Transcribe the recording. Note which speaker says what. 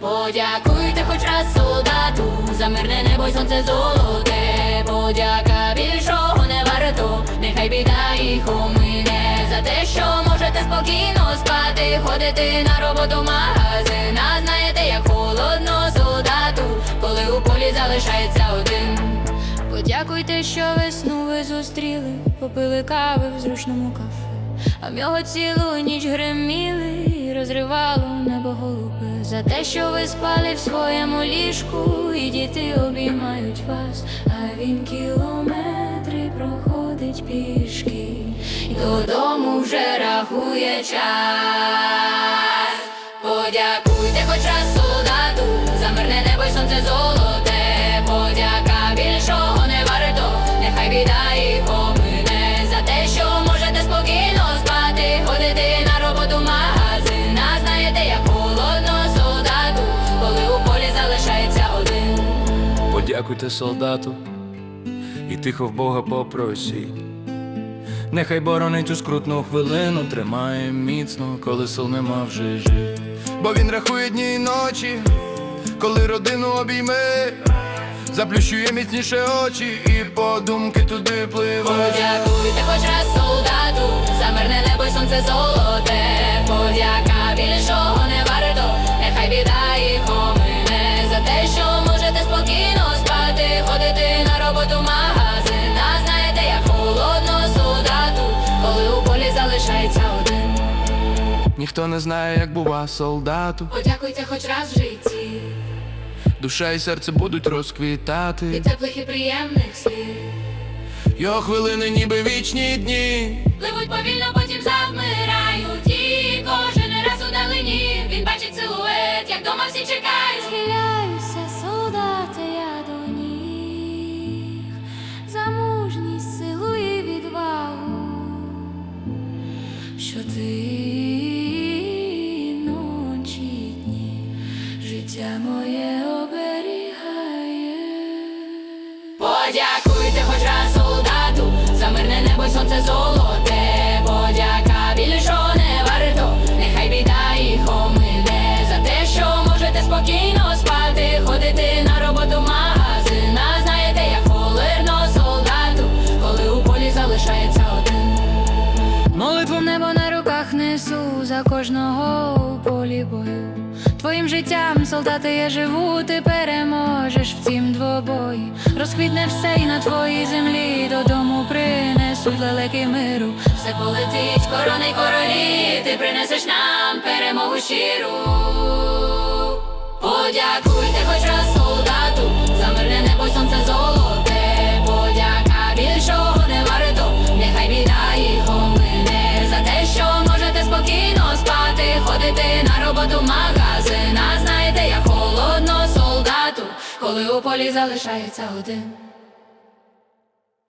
Speaker 1: Подякуйте хоч раз солдату за мирне небо й сонце золоте. Подяка більшого не варто, нехай біда їх омине За те, що можете спокійно спати, ходити на роботу в магазин А знаєте, як холодно солдату, коли у полі залишається один. Подякуйте, що весну ви зустріли, попили кави в зручному кафе. А в нього цілу ніч гриміли розривало небо голубе За те, що ви спали в своєму ліжку, і діти обіймають вас, а він кілометри проходить пішки, додому вже рахує час. Подякуйте хоч раз солдату за мирне небо й сонце золоте. Подяка більшого не варто, нехай біда їх омине За те, що можете спокійно спати, ходити на роботу в магазин А знаєте, як холодно солдату, коли у полі залишається один
Speaker 2: Подякуйте солдату і тихо в Бога попросіть. Нехай боронить у скрутну хвилину, тримає міцно, коли сил нема вже жить. Бо він рахує дні і ночі, коли родину обійме, заплющує міцніше очі і подумки туди пливе.
Speaker 1: Подякуйте хоч раз солдату за небо й сонце золоте. Подяка
Speaker 2: Ніхто не знає, як бува солдату.
Speaker 1: Подякуйте хоч раз в житті
Speaker 2: Душа і серце будуть розквітати.
Speaker 1: від теплих і приємних слів
Speaker 2: Його хвилини, ніби вічні дні.
Speaker 1: Пливуть повільно, потім завмирають І кожен раз удалині Він бачить силует, як дома всі чекають Подякуйте хоч раз солдату за мирне небо й сонце золоте. Подяка більшого не варто, нехай біда їх омине За те, що можете спокійно спати, ходити на роботу в магазин А знаєте, як холодно солдату, коли у полі залишається один. Молитву небо на руках несу за кожного у полі бою. Твоїм життям, солдати, я живу, ти двобої. Розквітне все і на твоїй землі додому принесуть лелеки миру. Все полетить, корони королі, ти принесеш нам перемогу щиру. Подякуйте у полі залишається один